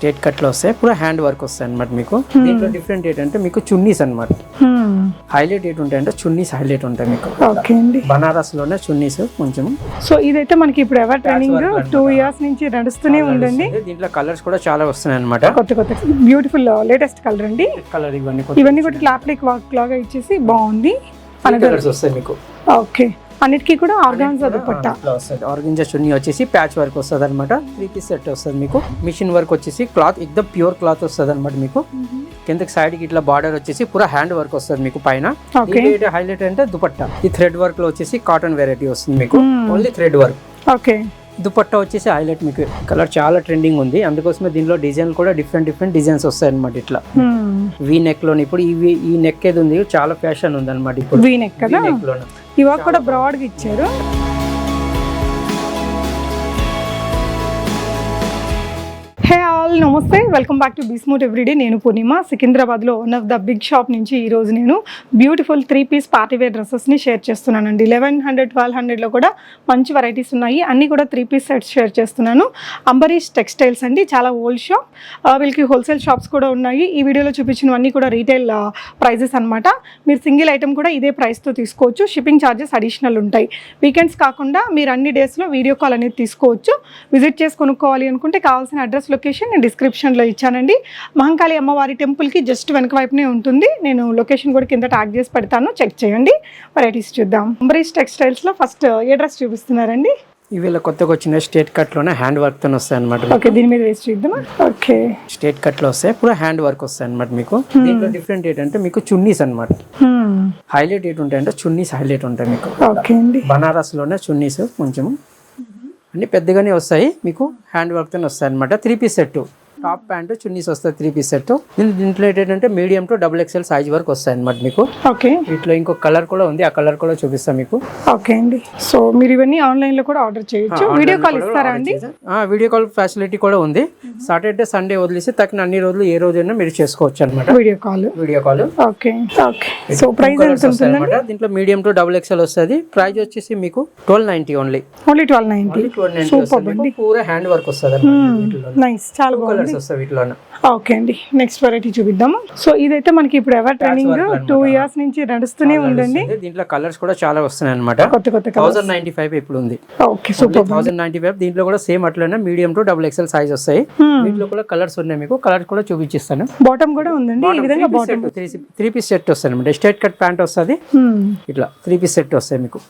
State కట్లో వస్తాయి. పూరా హ్యాండ్ వర్క్ వస్తాయి అనమాట మీకు. దీంట్లో డిఫరెంట్ ఏంటంటే మీకు చున్నీస్ అనమాట హైలైట్ ఏంటి ఉంటాయి అంటే చున్నీస్ హైలైట్ ఉంటాయి మీకు. ఓకే అండి. బనారస్లోనే చున్నీస్ కొంచెం. సో ఇదైతే మనకి ఇప్పుడు ఎవర్ ట్రైనింగ్ టూ ఇయర్స్ నుంచి నడుస్తూనే ఉందండి. దీంట్లో కలర్స్ కూడా చాలా వస్తున్నాయి అనమాట కొత్త కొత్త బ్యూటిఫుల్ లేటెస్ట్ కలర్ అండి. కలర్ ఇవన్నీ ఇవన్నీ కూడా క్లాప్లిక్ వర్క్ లాగా ఇచ్చేసి బాగుంది. కలర్స్ వస్తాయి మీకు. ఓకే అన్నిటికీ కూడా ఆర్గాన్జా దుపట్టా ఆర్గంజా చున్నీ వచ్చేసి ప్యాచ్ వర్క్ వస్తుంది అనమాట త్రీ పీస్ సెట్ వస్తుంది మీకు. మిషన్ వర్క్ వచ్చేసి క్లాత్ ఎక్దమ్ ప్యూర్ క్లాత్ వస్తుంది అనమాట మీకు కిందకి సైడ్కి ఇట్లా బార్డర్ వచ్చేసి పూరా హ్యాండ్ వర్క్ వస్తుంది మీకు పైన. హైలైట్ అంటే దుపట్టా. ఈ థ్రెడ్ వర్క్లో వచ్చేసి కాటన్ వెరైటీ వస్తుంది మీకు. Only thread work okay. Dupatta వచ్చేసి హైలైట్ మీకు. కలర్ చాలా ట్రెండింగ్ ఉంది. అందుకోసమే దీనిలో డిజైన్ కూడా డిఫరెంట్ డిఫరెంట్ డిజైన్స్ వస్తాయి అనమాట ఇట్లా వీ నెక్లోని ఇప్పుడు ఈ ఈ నెక్ ఏది ఉంది? చాలా ఫ్యాషన్ ఉంది అనమాట ఇప్పుడు వీ నెక్ లోన. ఇవాళ కూడా బ్రాడ్గా ఇచ్చారు. Hey namaste welcome back to బిస్మూట్ everyday నేను పూర్ణిమ. సికింద్రాబాద్లో one of the big shop నుంచి ఈరోజు నేను బ్యూటిఫుల్ త్రీ పీస్ పార్టీవేర్ డ్రెస్సెస్ని షేర్ చేస్తున్నానండి. లెవెన్ హండ్రెడ్ ట్వెల్వ్ హండ్రెడ్లో కూడా మంచి వెరైటీస్ ఉన్నాయి. అన్నీ కూడా త్రీ పీస్ సెట్స్ షేర్ చేస్తున్నాను. అంబరీష్ టెక్స్టైల్స్ అండి చాలా ఓల్డ్ షాప్ వీళ్ళకి హోల్సేల్ షాప్స్ కూడా ఉన్నాయి. ఈ వీడియోలో చూపించినవన్నీ కూడా రీటైల్ ప్రైజెస్ అన్నమాట. మీరు సింగిల్ ఐటమ్ కూడా ఇదే ప్రైస్తో తీసుకోవచ్చు. షిప్పింగ్ ఛార్జెస్ అడిషనల్ ఉంటాయి. వీకెండ్స్ కాకుండా మీరు అన్ని డేస్లో వీడియో కాల్ అనేది తీసుకోవచ్చు. విజిట్ చేసి కొనుక్కోవాలి అనుకుంటే కావాల్సిన అడ్రస్ లొకేషన్ నేను డిస్క్రిప్షన్లో ఇచ్చానండి. మహంకాళి అమ్మవారి టెంపుల్కి జస్ట్ వెనక వైపునే ఉంటుంది. నేను లొకేషన్ కూడా కింద ట్యాగ్ చేసి పెడతాను. చెక్ చేయండి. వెరైటీస్ చూద్దాం. అంబరీష్ టెక్స్టైల్స్లో ఫస్ట్ ఏ డ్రెస్ చూపిస్తున్నారండి? ఇవి ఇలా కొత్తగా వచ్చిన స్టేట్ కట్లోనే హ్యాండ్ వర్క్తో వస్తాయి అనమాట ఓకే దీని మీద వేసి చూద్దామా? ఓకే స్టేట్ కట్లో వస్తాయి. పూరా హ్యాండ్ వర్క్ వస్తాయి అనమాట మీకు. దీంట్లో డిఫరెంట్ ఏంటంటే మీకు చున్నీస్ అనమాట హైలైట్ ఏంటి ఉంటాయి అంటే చున్నీస్ హైలైట్ ఉంటాయి మీకు. ఓకే అండి. బనారస్లోనే చున్నీస్ కొంచెం అన్నీ పెద్దగానే వస్తాయి. మీకు హ్యాండ్ వర్క్తోనే వస్తాయి అనమాట three piece set top pant chunnis వస్తాయి త్రీ పీస్ సెట్ దీంట్లో ఏంటంటే medium to double XL size వరకు వస్తాయి అనమాట మీకు. ఓకే వీటిలో ఇంకో కలర్ కూడా ఉంది ఆ కలర్ కూడా చూపిస్తాను మీకు. ఓకే అండి. సో మీరు ఇవన్నీ ఆన్లైన్లో కూడా ఆర్డర్ చేయొచ్చు. వీడియో కాల్ ఇస్తారా అండి? వీడియో కాల్ ఫెసిలిటీ కూడా ఉంది. సాటర్డే సండే వదిలేసి తక్కిన అన్ని రోజులు ఏ రోజైనా మీరు చేసుకోవచ్చు అనమాట video call video call okay okay so price ఎంత ఉంటుంది అనమాట దీంట్లో మీడియం టు డబుల్ ఎక్స్ఎల్ వస్తుంది. ప్రైస్ వచ్చేసి మీకు twelve ninety only only twelve ninety super పూరా హ్యాండ్ వర్క్ వస్తుంది నైస్ చాలా బాగుంది కలర్స్ వస్తాయి ఓకే అండి. Next variety చూపిద్దాము. సో ఇదైతే మనకి ఇప్పుడు ఎవర్ ట్రైనింగ్ టూ ఇయర్స్ నుంచి నడుస్తూనే ఉందండి. దీంట్లో కలర్స్ కూడా చాలా వస్తున్నాయి అనమాట కొత్త కొత్త థౌసండ్ నైన్టీ ఫైవ్ ఇప్పుడు ఉంది. Okay super thousand ninety five దీంట్లో కూడా సేమ్ అట్లనే medium to double XL size వస్తాయి. దీంట్లో కూడా కలర్స్ ఉన్నాయి మీకు. కలర్స్ కూడా చూపించిస్తాను. బాటమ్ కూడా ఉందండి. ఈ విధంగా బాటమ్ త్రీ పీస్ సెట్ వస్తుంది అనమాట స్ట్రేట్ కట్ ప్యాంట్ వస్తుంది. ఇట్లా త్రీ పీస్ సెట్ వస్తాయి మీకు.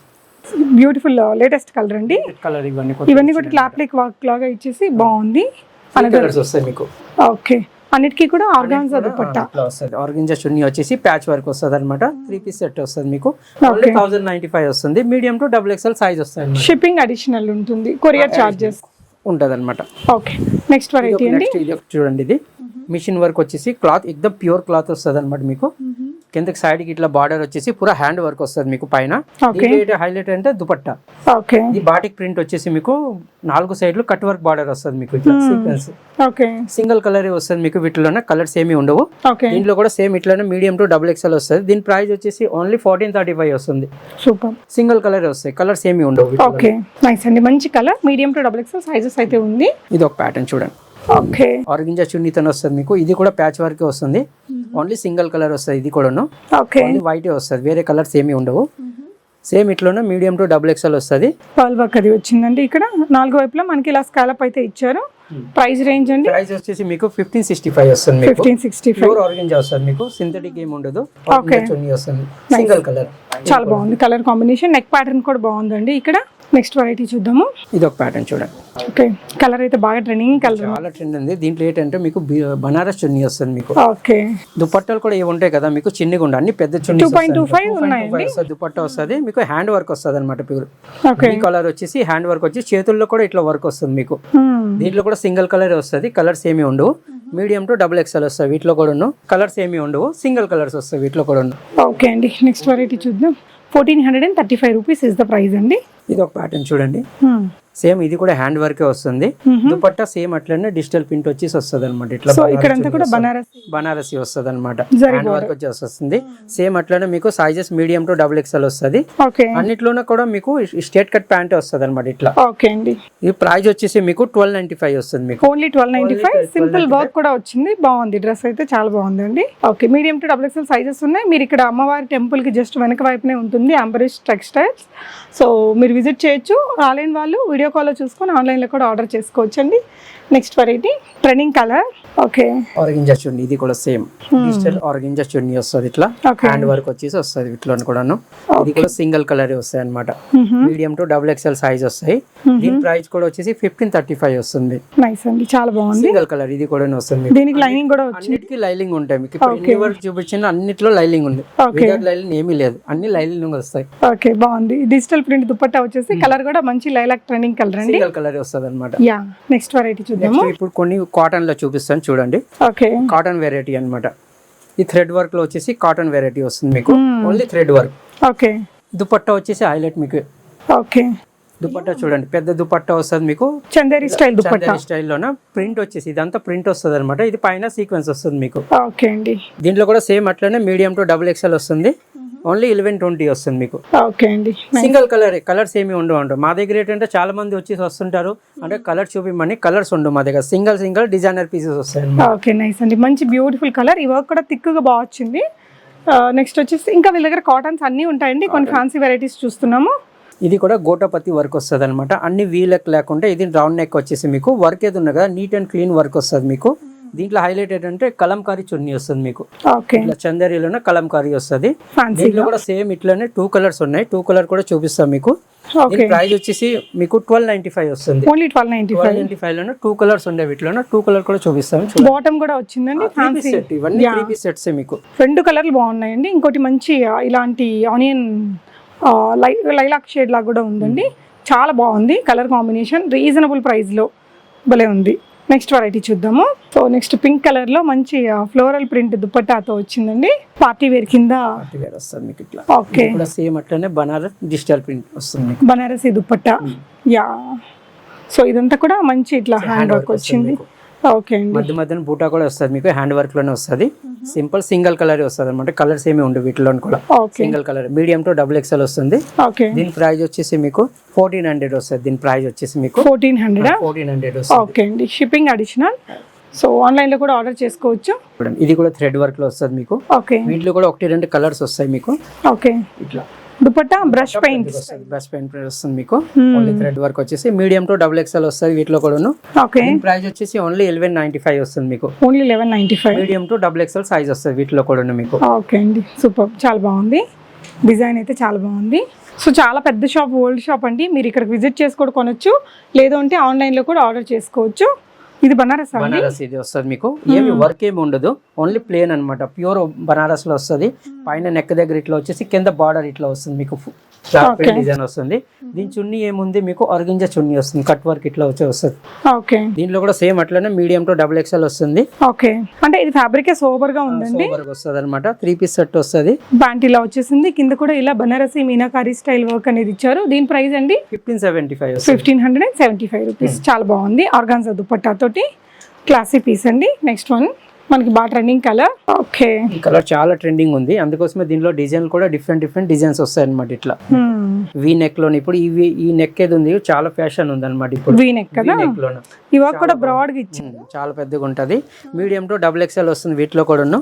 బ్యూటిఫుల్ లేటెస్ట్ కలర్ అండి. కలర్ ఇవన్నీ ఇవన్నీ కూడా క్లాప్లిక్ వర్క్ లాగా ఇచ్చేసి బాగుంది. కలర్స్ వస్తాయి మీకు. ఓకే. అన్నిటికీ కూడా ఆర్గాన్జా దుపట్టా వస్తుంది ఆర్గంజా చున్నీ వచ్చేసి ప్యాచ్ వర్క్ వస్తుంది అనమాట త్రీ పీస్ సెట్ వస్తుంది మీకు. థౌసండ్ నైన్టీ ఫైవ్ వస్తుంది. Medium to double XL size వస్తుంది షిప్పింగ్ అడిషనల్ ఉంటుంది. కొరియర్ చార్జెస్ ఉంటుంది అనమాట ఓకే. నెక్స్ట్ వెరైటీ చూడండి ఇది. మిషన్ వర్క్ వచ్చేసి క్లాత్ ఎక్దమ్ ప్యూర్ క్లాత్ వస్తుంది అనమాట మీకు కిందకి సైడ్కి ఇట్లా బార్డర్ వచ్చేసి పూరా హ్యాండ్ వర్క్ వస్తుంది మీకు పైన. హైలైట్ అంటే దుపట్టా. ఓకే ఈ బాటిక్ ప్రింట్ వచ్చేసి మీకు నాలుగు సైడ్లు కట్ వర్క్ బార్డర్ వస్తుంది మీకు ఇట్లా సీక్వెన్స్ ఓకే సింగిల్ కలర్ వస్తుంది మీకు వీటిలోనే కలర్స్ ఏమి ఉండవు. ఓకే దీంట్లో కూడా సేమ్ ఇట్లానే మీడియం టు డబుల్ ఎక్స్ఎల్ వస్తుంది. దీని ప్రైస్ వచ్చేసి ఓన్లీ ఫోర్టీన్ థర్టీ ఫైవ్ వస్తుంది సూపర్ సింగిల్ కలర్ వస్తాయి. కలర్స్ ఏమి ఉండవు. ఓకే నైస్ అండి. మంచి colour medium to double XL sizes అయితే ఉంది. ఇది ఒక ప్యాటర్న్ చూడండి. ఓకే ఆర్గింజా చున్నీతో వస్తుంది మీకు. ఇది కూడా ప్యాచ్ వర్క్ వస్తుంది. ఓన్లీ సింగిల్ కలర్ వస్తుంది ఇది కూడాను. ఓన్లీ వైట్ వస్తుంది వేరే కలర్స్ ఏమి ఉండవు. సేమ్ ఇట్లోనే మీడియం టు డబుల్ ఎక్స్ఎల్ వస్తుంది. అది వచ్చిందండి ఇక్కడ. నాలుగు వైపులా మనకి ఇలా స్కాలప్ అయితే ఇచ్చారు. ప్రైస్ రేంజ్ అండి? ప్రైస్ వచ్చేసి మీకు ఫిఫ్టీన్ సిక్స్టీ ఫైవ్ వస్తుంది మీకు. Fifteen sixty five pure organza వస్తుంది మీకు. సింథటిక్ ఏమి ఉండదు. చున్నీ వస్తుంది. సింగిల్ కలర్ చాలా బాగుంది. కలర్ కాంబినేషన్ నెక్ ప్యాటర్న్ కూడా బాగుందండి ఇక్కడ. నెక్స్ట్ వెరైటీ చూద్దాము. ఇది ఒక ప్యాటర్న్ చూడండి. ఓకే కలర్ అయితే బాగా ట్రెండింగ్ కలర్ చాలా ట్రెండ్ ఉంది. దీంట్లో ఏంటంటే మీకు బనారస్ చున్నీ వస్తుంది మీకు. ఓకే దుపట్టాలు కూడా ఏమి ఉంటాయి కదా మీకు చిన్నగా ఉండే అన్ని పెద్ద chunni two point two five ఉన్నాయండి. దుపట్టా వస్తుంది. మీకు హ్యాండ్ వర్క్ వస్తుంది అనమాట ప్యూర్ ఓకే ఈ కలర్ వచ్చేసి హ్యాండ్ వర్క్ వచ్చి చేతుల్లో కూడా ఇట్లా వర్క్ వస్తుంది మీకు. Hmm. దీంట్లో కూడా సింగిల్ కలర్ వస్తుంది కలర్స్ ఏమి ఉండవు. మీడియం టు డబుల్ ఎక్స్ఎల్ వస్తాయి వీటిలో కూడా కలర్స్ ఏమి ఉండవు సింగిల్ కలర్స్ వస్తాయి వీటిలో కూడా ఓకే అండి నెక్స్ట్ వెరైటీ చూద్దాం. Fourteen hundred and thirty five rupees is the price అండి. ఇది ఒక ప్యాటర్న్ చూడండి. సేమ్ ఇది కూడా హ్యాండ్ వర్కే వస్తుంది. దుపట్టా సేమ్ అట్లనే డిజిటల్ ప్రింట్ వచ్చేసి వస్తుంది అనమాట ఇట్లా ఇక్కడంతా కూడా వస్తుంది. బనారసి బనారసి వస్తుంది అనమాట హ్యాండ్ వర్క్ వచ్చేసి వస్తుంది. సేమ్ అట్లనే మీకు sizes medium to double XL వస్తుంది. ఓకే. అన్నిట్లోనే కూడా మీకు స్టేట్ కట్ ప్యాంట్ వస్తుంది అనమాట ఇట్లా. ఓకే అండి. ఈ ప్రైస్ వచ్చేసి మీకు ట్వెల్వ్ నైన్టీ ఫైవ్ వస్తుంది మీకు. Only twelve ninety five simple work కూడా వచ్చింది. బాగుంది. డ్రెస్ అయితే చాలా బాగుందండి okay medium to double XL sizes ఉన్నాయి. మీరు ఇక్కడ అమ్మవారి టెంపుల్కి జస్ట్ వెనక వైపునే ఉంటుంది. అంబరీష్ టెక్స్టైల్స్ సో మీరు విజిట్ చేయొచ్చు. ఆన్లైన్ వాళ్ళు వీడియో కాల్లో చూసుకొని ఆన్లైన్లో కూడా ఆర్డర్ చేసుకోవచ్చండి. Next variety trending colour okay orange chunni ఇది కూడా సేమ్ డిజిటల్ ఆరెంజ్ చున్నీ వస్తుంది ఇట్లా. హ్యాండ్ వర్క్ వచ్చేసి వస్తుంది ఇట్లా కూడాను. ఇది కూడా సింగిల్ కలర్ వస్తాయి అనమాట medium to double XL size వస్తాయి. దీని ప్రైస్ కూడా వచ్చేసి ఫిఫ్టీన్ థర్టీ ఫైవ్ వస్తుంది. నైస్ అండి. చాలా బాగుంది. సింగిల్ కలర్ ఇది కూడా వస్తుంది. దీనికి లైనింగ్ కూడా వచ్చింది అన్నిటికీ లైలింగ్ ఉంటాయి మీకు. ఎన్ని వరకు చూపించిన అన్నిట్లో లైలింగ్ ఉంది. లైలింగ్ ఏమీ లేదు. అన్ని లైలింగ్ వస్తాయి. ఓకే బాగుంది. డిజిటల్ ప్రింట్ దుపట్టా వచ్చేసి కలర్ కూడా మంచి లైలాక్ ట్రెండింగ్ కలర్ అండి. సింగిల్ కలర్ వస్తుంది అనమాట యా నెక్స్ట్ వెరైటీ చూద్దాము. ఇప్పుడు కొన్ని కాటన్లో చూపిస్తాను చూడండి. ఓకే. కాటన్ వెరైటీ అన్నమాట. ఈ థ్రెడ్ వర్క్లో వచ్చేసి కాటన్ వెరైటీ వస్తుంది మీకు. Only thread work okay. Dupatta వచ్చేసి హైలైట్ మీకు. ఓకే. దుపట్టా చూడండి పెద్ద దుపట్టా వస్తుంది మీకు. చందేరి స్టైల్ దుపట్టా. చందేరి స్టైల్లోన ప్రింట్ వచ్చేసి ఇదంతా ప్రింట్ వస్తుంది అనమాట ఇది పైన సీక్వెన్స్ వస్తుంది మీకు. ఓకే అండి. దీంట్లో కూడా సేమ్ అట్లనే మీడియం టు డబుల్ ఎక్స్ఎల్ వస్తుంది. ఓన్లీ ఇలెవెన్ ట్వంటీ వస్తుంది మీకు. ఓకే అండి. సింగిల్ కలర్ కలర్స్ ఏమి ఉండవు ఉండవు మా దగ్గర ఏంటంటే చాలా మంది వచ్చి వస్తుంటారు. అంటే కలర్ చూపిమని కలర్స్ ఉండవు మా దగ్గర. సింగిల్ సింగిల్ డిజైనర్ పీసెస్ వస్తాయి. ఓకే నైస్ అండి. మంచి బ్యూటిఫుల్ కలర్ ఈ వర్క్ కూడా థిక్గా బాగా వచ్చింది. నెక్స్ట్ వచ్చేసి ఇంకా వీళ్ళ దగ్గర కాటన్స్ అన్నీ ఉంటాయండి. కొన్ని ఫ్యాన్సీ వెరైటీస్ చూస్తున్నాము. ఇది కూడా గోటపతి వర్క్ వస్తుంది అనమాట అన్ని వీలెక్ లేకుండా ఇది రౌండ్ నెక్ వచ్చేసి మీకు. వర్క్ ఏది ఉన్నది కదా. నీట్ అండ్ క్లీన్ వర్క్ వస్తుంది మీకు. దీంట్లో హైలైట్ ఏంటంటే కలంకారీ చున్నీ వస్తుంది మీకు. ఇట్లా చందేరిలోనే కలంకారీ వస్తుంది. దీంట్లో కూడా సేమ్ ఇట్లానే టూ కలర్స్ ఉన్నాయి. టూ కలర్ కూడా చూపిస్తాం మీకు. ప్రైస్ వచ్చేసి మీకు ట్వెల్వ్ నైన్టీ ఫైవ్ వస్తుంది. Only twelve ninety twelve ninety ఫైవ్లోనే two colours ఉండే వీటిలోనే టూ కలర్ కూడా చూపిస్తాం. బాటమ్ కూడా వచ్చిందండి. ఫ్యాన్సీ సెట్ ఇవన్నీ త్రీ పీస్ సెట్స్ మీకు. రెండు కలర్లు బాగున్నాయండి. ఇంకోటి మంచి ఇలాంటి ఆనియన్ లై లైలాక్ షేడ్ లాగా కూడా ఉందండి. చాలా బాగుంది. కలర్ కాంబినేషన్ రీజనబుల్ ప్రైస్లో భలే ఉంది. నెక్స్ట్ వెరైటీ చూద్దాము. సో నెక్స్ట్ పింక్ కలర్లో మంచి ఫ్లోరల్ ప్రింట్ దుపట్టాతో వచ్చిందండి. పార్టీ వేర్ కింద. పార్టీ వేర్ వస్తుంది మీకు ఇట్లా. ఓకే కూడా సేమ్ అట్లనే బనారస్ డిజిటల్ ప్రింట్ వస్తుంది బనారసి దుపట్టా? యా. సో ఇదంతా కూడా మంచి ఇట్లా హ్యాండ్ వర్క్ వచ్చింది. ఓకే అండి. మధ్య మధ్యన బూటా కూడా వస్తుంది మీకు హ్యాండ్ వర్క్లోనే వస్తుంది. సింపుల్ సింగిల్ కలర్ వస్తుంది అనమాట కలర్స్ ఏమి ఉండవు వీటిలో కూడా single colour. Medium to double XL వస్తుంది. ఓకే. దీని ప్రైస్ వచ్చేసి మీకు ఫోర్టీన్ హండ్రెడ్ వస్తుంది. దీని ప్రైస్ వచ్చేసి మీకు fourteen hundred? Fourteen hundred okay అండి. Shipping additional. సో ఆన్లైన్లో కూడా ఆర్డర్ చేసుకోవచ్చు. ఇది కూడా థ్రెడ్ వర్క్లో వస్తుంది మీకు. ఓకే. వీటిలో కూడా ఒకటి రెండు కలర్స్ వస్తాయి మీకు. ఓకే. ఇట్లా. Dupatta brush paint. Brush paint వస్తుంది మీకు. ఓన్లీ థ్రెడ్ వర్క్ వచ్చేసి మీడియం టు డబుల్ ఎక్స్ఎల్ వస్తుంది వీటిలో కూడాను. ఓకే ప్రైస్ వచ్చేసి ఓన్లీ ఎలెవెన్ నైన్టీ ఫైవ్ వస్తుంది మీకు. Only eleven ninety five medium to double XL size వస్తుంది వీటిలో కూడాను మీకు. ఓకే అండి. సూపర్ చాలా బాగుంది. డిజైన్ అయితే చాలా బాగుంది. సో చాలా పెద్ద షాప్ ఓల్డ్ షాప్ అండి. మీరు ఇక్కడికి విజిట్ చేసి కూడా కొనొచ్చు. లేదు అంటే ఆన్లైన్లో కూడా ఆర్డర్ చేసుకోవచ్చు. ఇది బనారస్ బనారస్ ఇది వస్తుంది మీకు. ఏమి వర్క్ ఏమి ఉండదు. ఓన్లీ ప్లేన్ అన్నమాట. ప్యూర్ బనారస్లో వస్తుంది పైన నెక్ దగ్గర ఇట్లా వచ్చేసి కింద బార్డర్ ఇట్లా వస్తుంది మీకు. డిజైన్ వస్తుంది. దీని చున్నీ ఏముంది? మీకు ఆర్గింజ చున్నీ వస్తుంది. కట్ వర్క్ ఇట్లా వచ్చి వస్తుంది. ఓకే దీంట్లో కూడా సేమ్ అట్లనే మీడియం టు డబుల్ ఎక్స్ఎల్ వస్తుంది. ఓకే అంటే ఇది ఫ్యాబ్రికే సోబర్గా ఉందండి? వర్క్ వస్తుంది అనమాట త్రీ పీస్ సెట్ వస్తుంది. ప్యాంట్ ఇలా వచ్చేసింది. కింద కూడా ఇలా బనారసి మీనాకారి స్టైల్ వర్క్ అనేది ఇచ్చారు. దీని ప్రైస్ అండి? Fifteen seventy five fifteen hundred and seventy five rupees చాలా బాగుంది. ఆర్గాన్జా దుపట్టా తోటి. క్లాసీ పీస్ అండి. నెక్స్ట్ వన్ మనకి బాగా ట్రెండింగ్ కలర్ ఓకే ఈ కలర్ చాలా ట్రెండింగ్ ఉంది. అందుకోసమే దీనిలో డిజైన్ కూడా డిఫరెంట్ డిఫరెంట్ డిజైన్స్ వస్తాయి అనమాట ఇట్లా వీ నెక్లోని ఇప్పుడు ఈ ఈ నెక్ ఏది ఉంది? చాలా ఫ్యాషన్ ఉంది అనమాట ఇప్పుడు. వీ నెక్ కదా? ఈ వర్క్ కూడా బ్రాడ్గా ఇచ్చింది. ఉమ్, చాలా పెద్దగా ఉంటుంది. మీడియం టు డబుల్ ఎక్స్ఎల్ వస్తుంది వీటిలో కూడాను.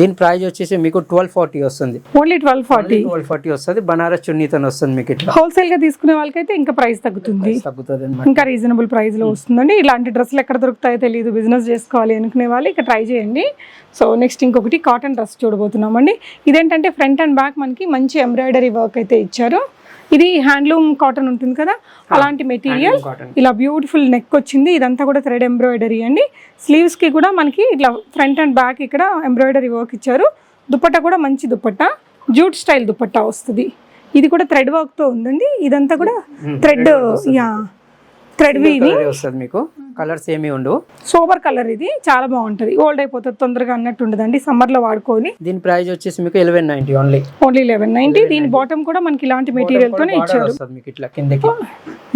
దీని ప్రైస్ వచ్చేసి మీకు ట్వెల్వ్ ఫార్టీ వస్తుంది. Only twelve forty twelve forty వస్తుంది. బనారస్ చున్నీతో వస్తుంది మీకు ఇట్లా. హోల్సేల్గా తీసుకునే వాళ్ళకైతే ఇంకా ప్రైస్ తగ్గుతుంది. తగ్గుతుంది ఇంకా రీజనబుల్ ప్రైస్లో వస్తుందండి. ఇలాంటి డ్రెస్సులు ఎక్కడ దొరుకుతాయో తెలియదు బిజినెస్ చేసుకోవాలి అనుకునే వాళ్ళు ఇక ట్రై చేయండి. సో నెక్స్ట్ ఇంకొకటి కాటన్ డ్రెస్ చూడబోతున్నామండి. ఇదేంటంటే ఫ్రంట్ అండ్ బ్యాక్ మనకి మంచి ఎంబ్రాయిడరీ వర్క్ అయితే ఇచ్చారు. ఇది హ్యాండ్లూమ్ కాటన్ ఉంటుంది కదా? అలాంటి మెటీరియల్ ఇలా బ్యూటిఫుల్ నెక్ వచ్చింది. ఇదంతా కూడా థ్రెడ్ ఎంబ్రాయిడరీ అండి. స్లీవ్స్కి కూడా మనకి ఇట్లా ఫ్రంట్ అండ్ బ్యాక్ ఇక్కడ ఎంబ్రాయిడరీ వర్క్ ఇచ్చారు. దుపట్టా కూడా మంచి దుపట్టా జూట్ స్టైల్ దుపట్టా వస్తుంది. ఇది కూడా థ్రెడ్ వర్క్తో ఉందండి. ఇదంతా కూడా థ్రెడ్ యా థ్రెడ్ వీవి వస్తుంది మీకు. కలర్స్ ఏమీ ఉండవు. సోబర్ కలర్ ఇది చాలా బాగుంటది. ఓల్డ్ అయిపోతుంది తొందరగా అన్నట్టు ఉండదండి. సమ్మర్లో వాడుకొని దీని ప్రైస్ వచ్చేసి మీకు eleven ninety only only eleven ninety దీని బాటమ్ కూడా మనకి ఇలాంటి మెటీరియల్ తోనే ఇచ్చారు. మీకు ఇట్లా కిందకి.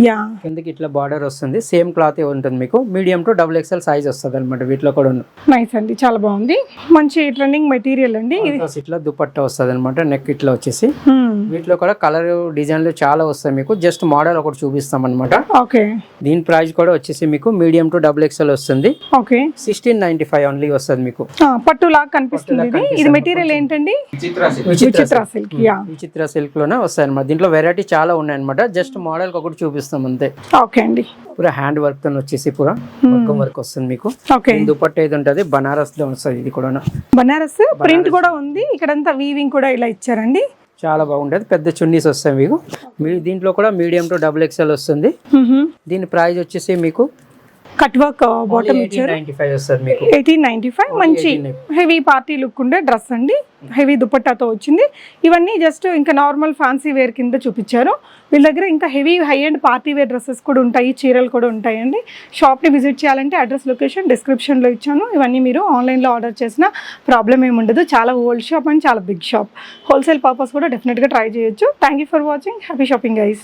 యా కిందకి ఇట్లా బార్డర్ వస్తుంది. సేమ్ క్లాత్ ఉంటుంది మీకు. Medium to double XL size వస్తుంది అనమాట వీటిలో కూడా. నైస్ అండి చాలా బాగుంది. మంచి ట్రెండింగ్ మెటీరియల్ అండి. ఇట్లా దుపట్టా వస్తుంది అనమాట నెక్ ఇట్లా వచ్చేసి. Hmm. వీటిలో కూడా కలర్ డిజైన్లు చాలా వస్తాయి మీకు. జస్ట్ మోడల్ ఒకటి చూపిస్తాం అనమాట ఓకే దీని ప్రైస్ కూడా వచ్చేసి మీకు మీడియం టు డబుల్ ఎక్స్ఎల్ వస్తుంది. Okay. Sixteen ninety five only వస్తుంది మీకు. ఆ, పట్టు లాగా కనిపిస్తుంది ఇది. ఇది మెటీరియల్ ఏంటండి? విచిత్ర సిల్క్. విచిత్ర సిల్క్లోనే వస్తాయి అనమాట దీంట్లో వెరైటీ చాలా ఉన్నాయి అనమాట జస్ట్ మోడల్ ఒకటి చూపిస్తాం అంతే. ఓకే అండి. పూరా హ్యాండ్ వర్క్తో వచ్చేసి పూరా వర్క్ వర్క్ వస్తుంది మీకు. ఓకే. దుపట్టా ఇది ఉంటుంది? బనారస్లో వస్తుంది ఇది కూడా బనారస్ ప్రింట్ కూడా ఉంది. ఇక్కడంతా వీవింగ్ కూడా ఇలా ఇచ్చారండి. చాలా బాగుంటుంది పెద్ద చున్నీస్ వస్తాయి మీకు. మీ దీంట్లో కూడా మీడియం టు డబుల్ ఎక్స్ఎల్ వస్తుంది. దీని ప్రైస్ వచ్చేసి మీకు కట్ వర్క్ బాటమ్ ఇచ్చారు. ఎయిటీన్ నైన్టీ ఫైవ్ మంచి హెవీ పార్టీ లుక్ ఉండే డ్రెస్ అండి. హెవీ దుపట్టాతో వచ్చింది. ఇవన్నీ జస్ట్ ఇంకా నార్మల్ ఫ్యాన్సీ వేర్ కింద చూపించారు. వీళ్ళ దగ్గర ఇంకా heavy high and party wear dresses కూడా ఉంటాయి చీరలు కూడా ఉంటాయండి. షాప్ని విజిట్ చేయాలంటే అడ్రస్ లొకేషన్ డిస్క్రిప్షన్లో ఇచ్చాను. ఇవన్నీ మీరు ఆన్లైన్లో ఆర్డర్ చేసిన ప్రాబ్లం ఏమి ఉండదు. చాలా ఓల్డ్ షాప్ అండ్ చాలా బిగ్ షాప్ హోల్సేల్ పర్పస్ కూడా డెఫినెట్గా ట్రై చేయొచ్చు. Thank you for watching happy shopping guys